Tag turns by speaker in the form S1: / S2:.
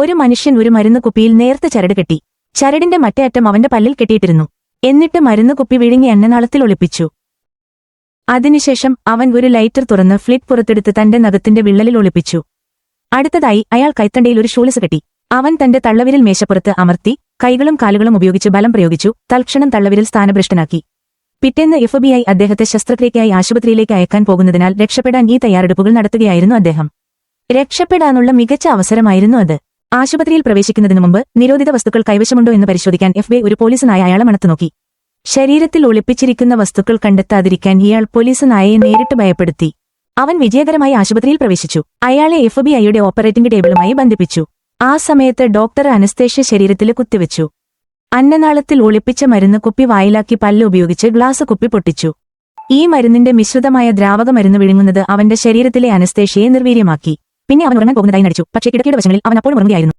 S1: ഒരു മനുഷ്യൻ ഒരു മരുന്ന് കുപ്പിയിൽ നേർത്ത ചരട് കെട്ടി. ചരടിന്റെ മറ്റേ അറ്റം അവന്റെ പല്ലിൽ കെട്ടിയിട്ടിരുന്നു. എന്നിട്ട് മരുന്ന് കുപ്പി വിഴുങ്ങി എണ്ണനാളത്തിൽ ഒളിപ്പിച്ചു. അതിനുശേഷം അവൻ ഒരു ലൈറ്റർ തുറന്ന് ഫ്ലിറ്റ് പുറത്തെടുത്ത് തന്റെ നഖത്തിന്റെ വിള്ളലിൽ ഒളിപ്പിച്ചു. അടുത്തതായി അയാൾ കൈത്തണ്ടയിൽ ഒരു ഷൂളിസ് കെട്ടി. അവൻ തന്റെ തള്ളവിരൽ മേശപ്പുറത്ത് അമർത്തി കൈകളും കാലുകളും ഉപയോഗിച്ച് ബലം പ്രയോഗിച്ചു തൽക്ഷണം തള്ളവിരൽ സ്ഥാനഭ്രഷ്ടനാക്കി. പിറ്റേന്ന് എഫ് ബി ഐ അദ്ദേഹത്തെ ശസ്ത്രക്രിയയ്ക്കായി ആശുപത്രിയിലേക്ക് അയക്കാൻ പോകുന്നതിനാൽ രക്ഷപ്പെടാൻ ഈ തയ്യാറെടുപ്പുകൾ നടത്തുകയായിരുന്നു അദ്ദേഹം. രക്ഷപ്പെടാനുള്ള മികച്ച അവസരമായിരുന്നു അത്. ആശുപത്രിയിൽ പ്രവേശിക്കുന്നതിനു മുമ്പ് നിരോധിത വസ്തുക്കൾ കൈവശമുണ്ടോ എന്ന് പരിശോധിക്കാൻ എഫ് ഒരു പോലീസിനായ അയാളെ മണത്തുനോക്കി ശരീരത്തിൽ ഒളിപ്പിച്ചിരിക്കുന്ന വസ്തുക്കൾ കണ്ടെത്താതിരിക്കാൻ ഇയാൾ പോലീസ് നായയെ നേരിട്ട് ഭയപ്പെടുത്തി. അവൻ വിജയകരമായി ആശുപത്രിയിൽ പ്രവേശിച്ചു. അയാളെ എഫ് ബി ഐയുടെ ഓപ്പറേറ്റിംഗ് ടേബിളുമായി ബന്ധിപ്പിച്ചു. ആ സമയത്ത് ഡോക്ടർ അനസ്തേഷ്യ ശരീരത്തിൽ കുത്തിവെച്ചു. അന്നനാളത്തിൽ ഒളിപ്പിച്ച മരുന്ന് കുപ്പി വായിലാക്കി പല്ല് ഉപയോഗിച്ച് ഗ്ലാസ് കുപ്പി പൊട്ടിച്ചു. ഈ മരുന്നിന്റെ മിശ്രിതമായ ദ്രാവക മരുന്ന് വിഴുങ്ങുന്നത് അവന്റെ ശരീരത്തിലെ അനസ്തേഷ്യയെ നിർവീര്യമാക്കി. പിന്നെ അവൻ ഉറങ്ങാൻ പോകുന്നതായി നടിച്ചു. പക്ഷേ കിടക്കയുടെ വശങ്ങളിൽ അവൻ അപ്പോഴും ഉറങ്ങുകയായിരുന്നു.